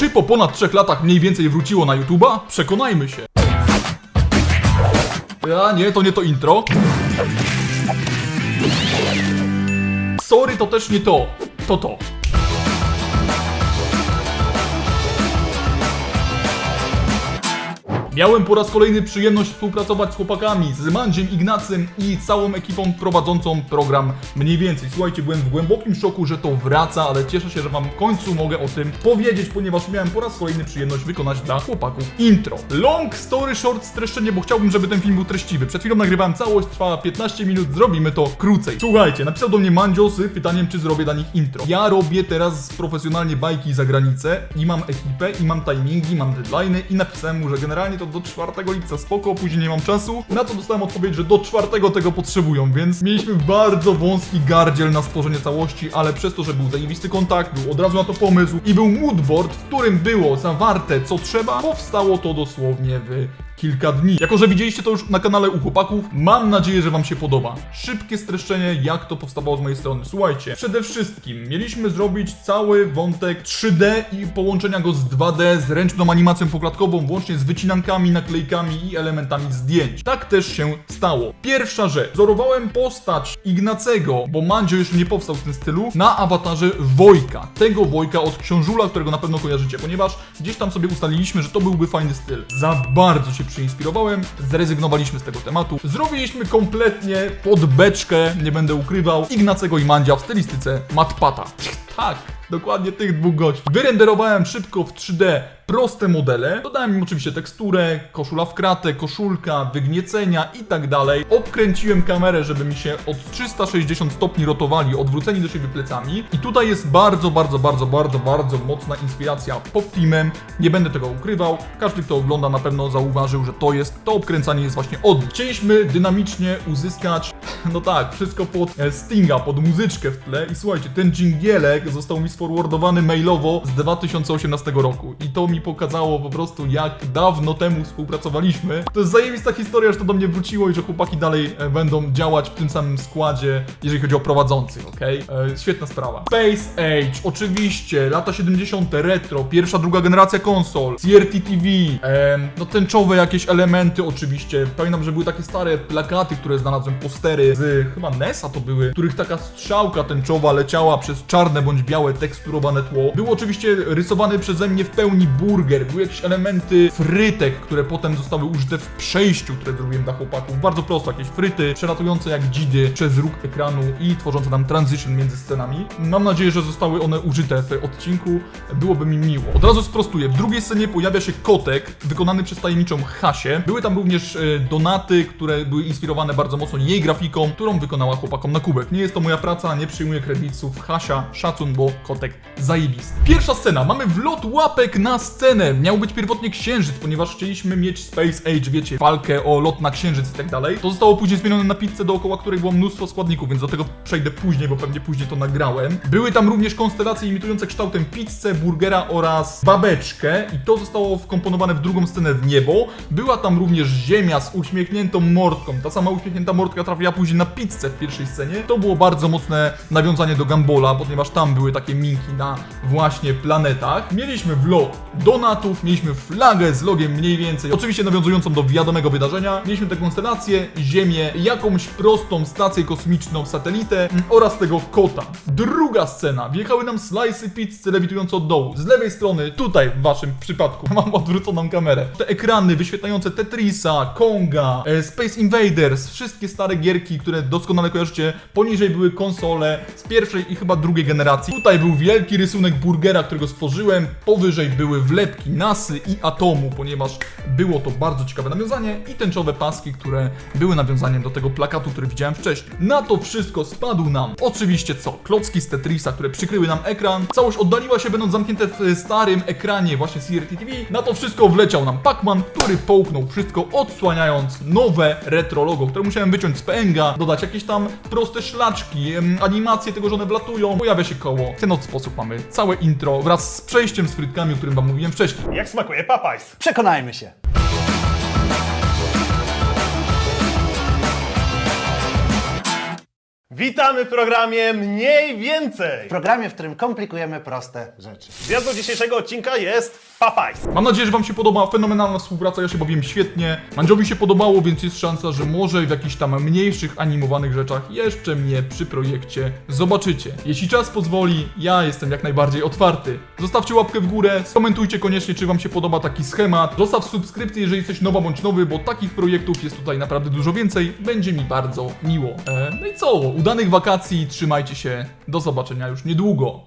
Czy po ponad trzech latach mniej więcej wróciło na YouTube'a? Przekonajmy się. A nie, to nie to intro. Sorry, to też nie to. To to. Miałem po raz kolejny przyjemność współpracować z chłopakami, z Mandziem, Ignacym i całą ekipą prowadzącą program mniej więcej. Słuchajcie, byłem w głębokim szoku, że to wraca, ale cieszę się, że wam w końcu mogę o tym powiedzieć, ponieważ miałem po raz kolejny przyjemność wykonać dla chłopaków intro. Long story short streszczenie, bo chciałbym, żeby ten film był treściwy. Przed chwilą nagrywałem całość, trwała 15 minut, zrobimy to krócej. Słuchajcie, napisał do mnie Mandzio z pytaniem, czy zrobię dla nich intro. Ja robię teraz profesjonalnie bajki za granicę i mam ekipę, i mam timingi, mam deadline'y i napisałem mu, że generalnie to do 4 lipca spoko, później nie mam czasu. Na to dostałem odpowiedź, że do 4 tego potrzebują, więc mieliśmy bardzo wąski gardziel na stworzenie całości, ale przez to, że był zajebisty kontakt, był od razu na to pomysł i był moodboard, w którym było zawarte co trzeba, powstało to dosłownie w kilka dni. Jako, że widzieliście to już na kanale u chłopaków, mam nadzieję, że wam się podoba. Szybkie streszczenie, jak to powstawało z mojej strony. Słuchajcie, przede wszystkim mieliśmy zrobić cały wątek 3D i połączenia go z 2D, z ręczną animacją poklatkową, włącznie z wycinankami, naklejkami i elementami zdjęć. Tak też się stało. Pierwsza rzecz. Wzorowałem postać Ignacego, bo Mandzio jeszcze nie powstał w tym stylu, na awatarze Wojka. Tego Wojka od Książula, którego na pewno kojarzycie, ponieważ gdzieś tam sobie ustaliliśmy, że to byłby fajny styl. Za bardzo się przyinspirowałem, zrezygnowaliśmy z tego tematu. Zrobiliśmy kompletnie pod beczkę, nie będę ukrywał, Ignacego i Mandzia w stylistyce Matpata. Tak, dokładnie tych dwóch gości. Wyrenderowałem szybko w 3D proste modele, dodałem im oczywiście teksturę, koszula w kratę, koszulka, wygniecenia i tak dalej. Obkręciłem kamerę, żeby mi się od 360 stopni rotowali, odwróceni do siebie plecami. I tutaj jest bardzo, bardzo, bardzo, bardzo, bardzo mocna inspiracja pop filmem. Nie będę tego ukrywał. Każdy, kto ogląda, na pewno zauważył, że to jest, to obkręcanie jest właśnie od nich. Chcieliśmy dynamicznie uzyskać, no tak, wszystko pod e, Stinga, pod muzyczkę w tle. I słuchajcie, ten dżingielek został mi sforwardowany mailowo z 2018 roku. I to mi pokazało po prostu, jak dawno temu współpracowaliśmy. To jest zajebista historia, że to do mnie wróciło i że chłopaki dalej e, będą działać w tym samym składzie, jeżeli chodzi o prowadzących, okej? E, Świetna sprawa. Space Age, oczywiście, lata 70. retro, pierwsza, druga generacja konsol, CRT TV, em, no tęczowe jakieś elementy oczywiście. Pamiętam, że były takie stare plakaty, które znalazłem, postery z chyba NES-a to były, których taka strzałka tęczowa leciała przez czarne bądź białe teksturowane tło. Był oczywiście rysowany przeze mnie w pełni burger, były jakieś elementy frytek, które potem zostały użyte w przejściu, które zrobiłem dla chłopaków. Bardzo prosto, jakieś fryty przelatujące jak dzidy przez róg ekranu i tworzące nam transition między scenami. Mam nadzieję, że zostały one użyte w odcinku. Byłoby mi miło. Od razu sprostuję. W drugiej scenie pojawia się kotek wykonany przez tajemniczą Hasię. Były tam również e, donaty, które były inspirowane bardzo mocno jej grafiką, którą wykonała chłopakom na kubek. Nie jest to moja praca, nie przyjmuję kredytów. Hasia, szacun, bo kotek zajebisty. Pierwsza scena. Mamy wlot łapek na scenę. Miał być pierwotnie księżyc, ponieważ chcieliśmy mieć Space Age, wiecie, walkę o lot na księżyc i tak dalej. To zostało później zmienione na pizzę, dookoła której było mnóstwo składników, więc do tego przejdę później, bo pewnie później to nagrałem. Były tam również konstelacje imitujące kształtem pizzę, burgera oraz babeczkę i to zostało wkomponowane w drugą scenę w niebo. Była tam również ziemia z uśmiechniętą mordką. Ta sama uśmiechnięta mordka trafiła później na pizzę w pierwszej scenie. To było bardzo mocne nawiązanie do Gambola, ponieważ tam były takie minki na właśnie planetach. Mieliśmy vlog donatów, mieliśmy flagę z logiem mniej więcej, oczywiście nawiązującą do wiadomego wydarzenia. Mieliśmy tę konstelację, Ziemię, jakąś prostą stację kosmiczną, satelitę mm, oraz tego kota. Druga scena. Wjechały nam slice'y pizzy lewitujące od dołu. Z lewej strony, tutaj w waszym przypadku, mam odwróconą kamerę. Te ekrany wyświetlające Tetrisa, Konga, e, Space Invaders, wszystkie stare gierki, które doskonale kojarzycie. Poniżej były konsole z pierwszej i chyba drugiej generacji. Tutaj był wielki rysunek burgera, którego stworzyłem. Powyżej były wlepki NASY i Atomu, ponieważ było to bardzo ciekawe nawiązanie i tęczowe paski, które były nawiązaniem do tego plakatu, który widziałem wcześniej. Na to wszystko spadł nam oczywiście co? Klocki z Tetrisa, które przykryły nam ekran. Całość oddaliła się będąc zamknięte w starym ekranie właśnie CRT TV. Na to wszystko wleciał nam Pac-Man, który połknął wszystko odsłaniając nowe retro logo, które musiałem wyciąć z PNG, dodać jakieś tam proste szlaczki, animacje tego, że one wlatują. Pojawia się koło. W ten oto sposób mamy całe intro wraz z przejściem z frytkami, o którym wam mówiłem wcześniej. Jak smakuje Popeyes? Przekonajmy się. Witamy w programie Mniej Więcej! W programie, w którym komplikujemy proste rzeczy. Gwiazdą dzisiejszego odcinka jest Papajs. Mam nadzieję, że Wam się podoba. Fenomenalna współpraca, ja się bawiłem świetnie. Mandziowi się podobało, więc jest szansa, że może w jakichś tam mniejszych animowanych rzeczach jeszcze mnie przy projekcie zobaczycie. Jeśli czas pozwoli, ja jestem jak najbardziej otwarty. Zostawcie łapkę w górę, skomentujcie koniecznie, czy Wam się podoba taki schemat. Zostaw subskrypcję, jeżeli jesteś nowa bądź nowy, bo takich projektów jest tutaj naprawdę dużo więcej. Będzie mi bardzo miło. E, no i co? Udanych wakacji, trzymajcie się. Do zobaczenia już niedługo.